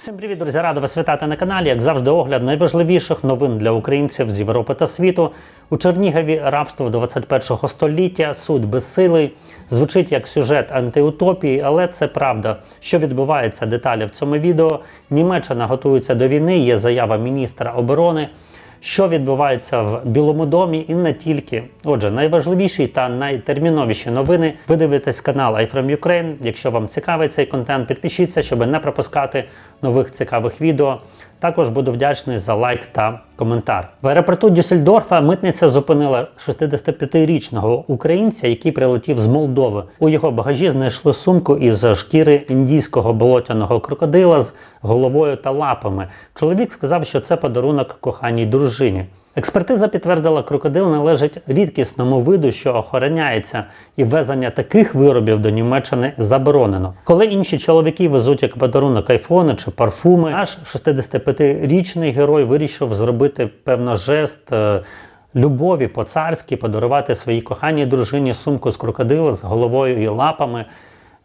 Всім привіт, друзі! Радо вас вітати на каналі. Як завжди, огляд найважливіших новин для українців з Європи та світу. У Чернігові рабство 21-го століття, суд безсилий. Звучить як сюжет антиутопії, але це правда. Що відбувається деталі в цьому відео? Німеччина готується до війни. Є заява міністра оборони. Що відбувається в Білому домі і не тільки. Отже, найважливіші та найтерміновіші новини. Ви дивитесь канал iFrom Ukraine. Якщо вам цікавий цей контент, підпишіться, щоб не пропускати нових цікавих відео. Також буду вдячний за лайк та коментар. В аеропорту Дюссельдорфа митниця зупинила 65-річного українця, який прилетів з Молдови. У його багажі знайшли сумку із шкіри індійського болотяного крокодила з головою та лапами. Чоловік сказав, що це подарунок коханій дружині. Експертиза підтвердила, крокодил належить рідкісному виду, що охороняється, і ввезення таких виробів до Німеччини заборонено. Коли інші чоловіки везуть як подарунок айфони чи парфуми, наш 65-річний герой вирішив зробити певно жест. е, Любові по-царськи подарувати своїй коханій дружині сумку з крокодила з головою і лапами.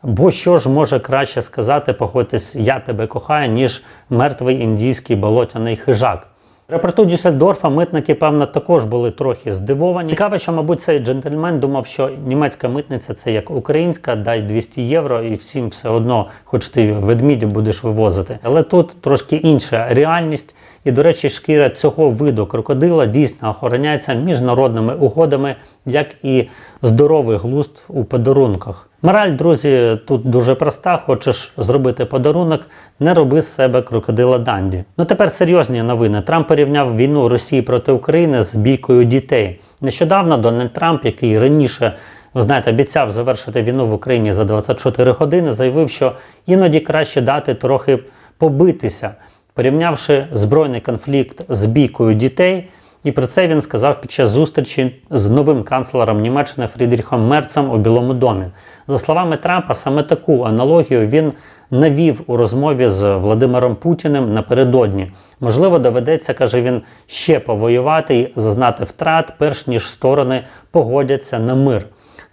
Бо що ж може краще сказати, погодьтесь, я тебе кохаю, ніж мертвий індійський болотяний хижак. Аеропорту Дюссельдорфа митники, певно, також були трохи здивовані. Цікаво, що, мабуть, цей джентльмен думав, що німецька митниця це як українська, дай 200 євро, і всім все одно, хоч ти ведмідя будеш вивозити. Але тут трошки інша реальність. І, до речі, шкіра цього виду крокодила дійсно охороняється міжнародними угодами, як і здоровий глузд у подарунках. Мораль, друзі, тут дуже проста. Хочеш зробити подарунок, не роби з себе крокодила Данді. Ну тепер серйозні новини. Трамп порівняв війну Росії проти України з бійкою дітей. Нещодавно Дональд Трамп, який раніше ви знаєте, обіцяв завершити війну в Україні за 24 години, заявив, що іноді краще дати трохи побитися, порівнявши збройний конфлікт з бійкою дітей. І про це він сказав під час зустрічі з новим канцлером Німеччини Фрідріхом Мерцем у Білому домі. За словами Трампа, саме таку аналогію він навів у розмові з Владимиром Путіним напередодні. Можливо, доведеться, каже він, ще повоювати і зазнати втрат, перш ніж сторони погодяться на мир.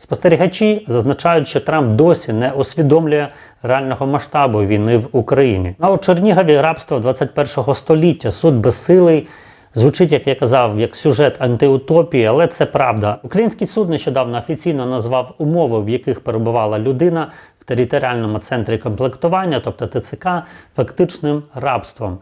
Спостерігачі зазначають, що Трамп досі не усвідомлює реального масштабу війни в Україні. А у Чернігові рабство 21 століття суд безсилий. Звучить, як я казав, як сюжет антиутопії, але це правда. Український суд нещодавно офіційно назвав умови, в яких перебувала людина в територіальному центрі комплектування, тобто ТЦК, фактичним рабством.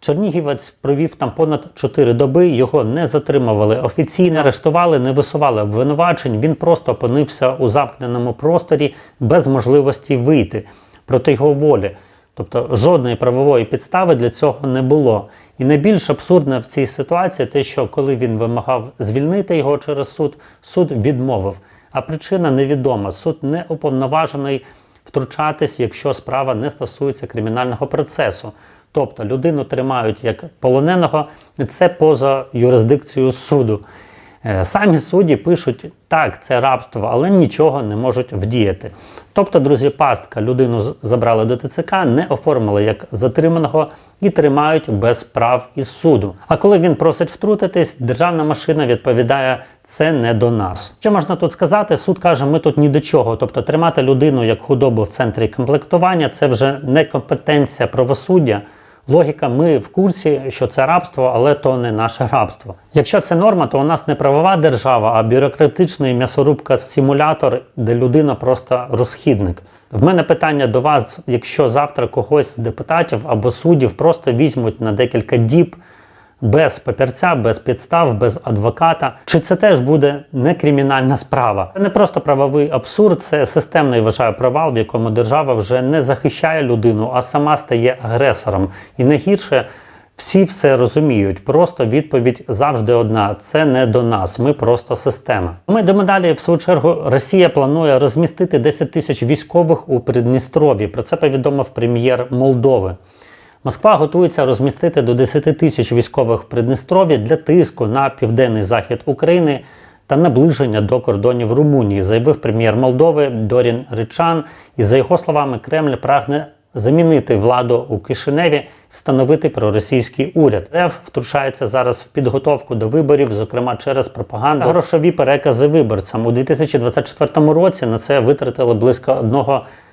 Чернігівець провів там понад 4 доби. Його не затримували офіційно, арештували, не висували обвинувачень. Він просто опинився у замкненому просторі без можливості вийти проти його волі. Тобто жодної правової підстави для цього не було. І найбільш абсурдне в цій ситуації те, що коли він вимагав звільнити його через суд, суд відмовив. А причина невідома. Суд не уповноважений втручатись, якщо справа не стосується кримінального процесу. Тобто людину тримають як полоненого, це поза юрисдикцією суду. Е, Самі судді пишуть, так, це рабство, але нічого не можуть вдіяти. Тобто, друзі, пастка людину забрали до ТЦК, не оформили як затриманого і тримають без прав із суду. А коли він просить втрутитись, державна машина відповідає: це не до нас. Що можна тут сказати? Суд каже, ми тут ні до чого. Тобто, тримати людину як худобу в центрі комплектування це вже не компетенція правосуддя. Логіка, ми в курсі, що це рабство, але то не наше рабство. Якщо це норма, то у нас не правова держава, а бюрократичний м'ясорубка-симулятор, де людина просто розхідник. В мене питання до вас: якщо завтра когось з депутатів або суддів просто візьмуть на декілька діб без папірця, без підстав, без адвоката, чи це теж буде не кримінальна справа? Це не просто правовий абсурд, це системний вважаю провал, в якому держава вже не захищає людину, а сама стає агресором. І найгірше. Всі все розуміють. Просто відповідь завжди одна: це не до нас. Ми просто система. Ми йдемо далі. В свою чергу Росія планує розмістити 10 тисяч військових у Придністрові. Про це повідомив прем'єр Молдови. Москва готується розмістити до 10 тисяч військових в Придністрові для тиску на південний захід України та наближення до кордонів Румунії, заявив прем'єр Молдови Дорін Ричан. І за його словами, Кремль прагне замінити владу у Кишиневі, встановити проросійський уряд. РФ втручається зараз в підготовку до виборів, зокрема через пропаганду, грошові перекази виборцям у 2024 році. На це витратили близько 1 відсотка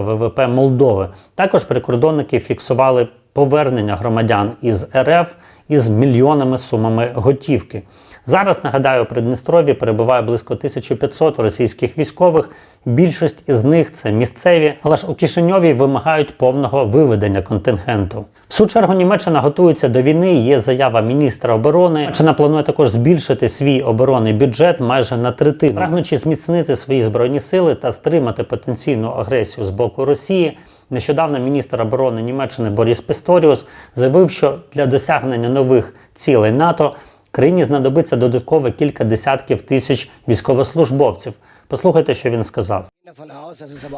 ВВП Молдови. Також прикордонники фіксували повернення громадян із РФ із мільйонними сумами готівки. Зараз нагадаю, у Придністрові перебуває близько 1500 російських військових. Більшість із них це місцеві, але ж у Кишиньові вимагають повного виведення контингенту. В свою чергу Німеччина готується до війни. Є заява міністра оборони. Німеччина планує також збільшити свій оборонний бюджет майже на третину, прагнучи зміцнити свої збройні сили та стримати потенційну агресію з боку Росії. Нещодавно міністр оборони Німеччини Боріс Пісторіус заявив, що для досягнення нових цілей НАТО країні знадобиться додатково кілька десятків тисяч військовослужбовців. Послухайте, що він сказав.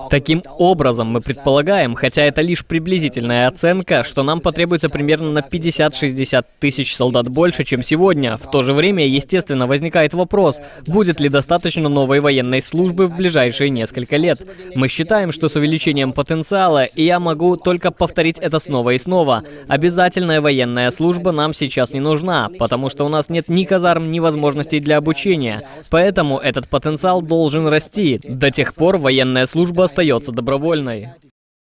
Таким образом, мы предполагаем, хотя это лишь приблизительная оценка, что нам потребуется примерно на 50-60 тысяч солдат больше, чем сегодня. В то же время, естественно, возникает вопрос, будет ли достаточно новой военной службы в ближайшие несколько лет. Мы считаем, что с увеличением потенциала, и я могу только повторить это снова и снова, обязательная военная служба нам сейчас не нужна, потому что у нас нет ни казарм, ни возможностей для обучения. Поэтому этот потенциал должен расти. До тех пор военная служба остается добровольной.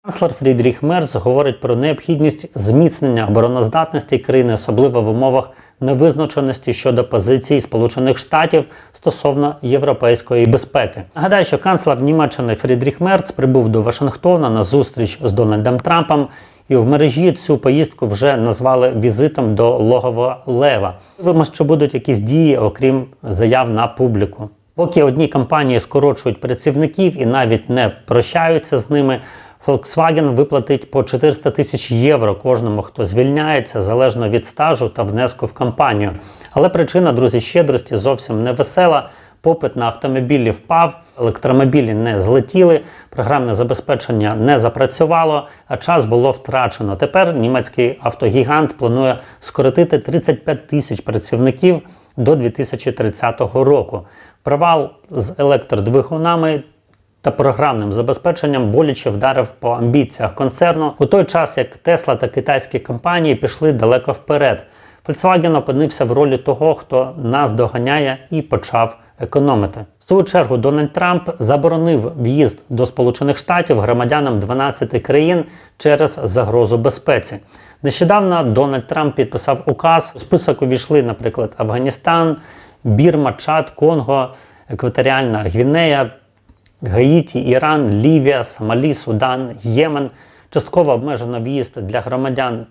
Канцлер Фрідріх Мерц говорить про необхідність зміцнення обороноздатності країни, особливо в умовах невизначеності щодо позиції Сполучених Штатів стосовно європейської безпеки. Нагадаю, що канцлер Німеччини Фрідріх Мерц прибув до Вашингтона на зустріч з Дональдом Трампом. І в мережі цю поїздку вже назвали візитом до логова Лева. Вимо, що будуть якісь дії, окрім заяв на публіку. Поки одні компанії скорочують працівників і навіть не прощаються з ними, Volkswagen виплатить по 400 тисяч євро кожному, хто звільняється, залежно від стажу та внеску в компанію. Але причина, друзі, щедрості зовсім не весела. Попит на автомобілі впав, електромобілі не злетіли, програмне забезпечення не запрацювало, а час було втрачено. Тепер німецький автогігант планує скоротити 35 тисяч працівників до 2030 року. Провал з електродвигунами та програмним забезпеченням боляче вдарив по амбіціях концерну у той час, як Тесла та китайські компанії пішли далеко вперед. Volkswagen опинився в ролі того, хто нас доганяє і почав економити. В свою чергу Дональд Трамп заборонив в'їзд до Сполучених Штатів громадянам 12 країн через загрозу безпеці. Нещодавно Дональд Трамп підписав указ. У список увійшли, наприклад, Афганістан, Бірма, Чад, Конго, Екваторіальна Гвінея, Гаїті, Іран, Лівія, Сомалі, Судан, Ємен. Частково обмежено в'їзд для громадян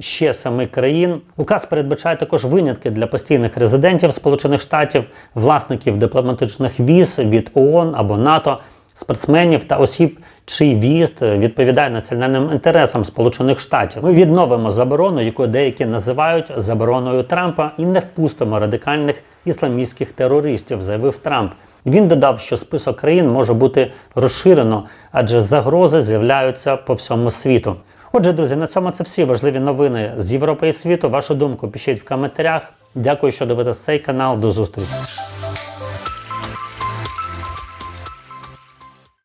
ще семи країн. Указ передбачає також винятки для постійних резидентів Сполучених Штатів, власників дипломатичних віз від ООН або НАТО, спортсменів та осіб, чий в'їзд відповідає національним інтересам Сполучених Штатів. Ми відновимо заборону, яку деякі називають забороною Трампа, і не впустимо радикальних ісламістських терористів, заявив Трамп. Він додав, що список країн може бути розширено, адже загрози з'являються по всьому світу. Отже, друзі, на цьому це всі важливі новини з Європи і світу. Вашу думку пишіть в коментарях. Дякую, що дивитесь цей канал. До зустрічі.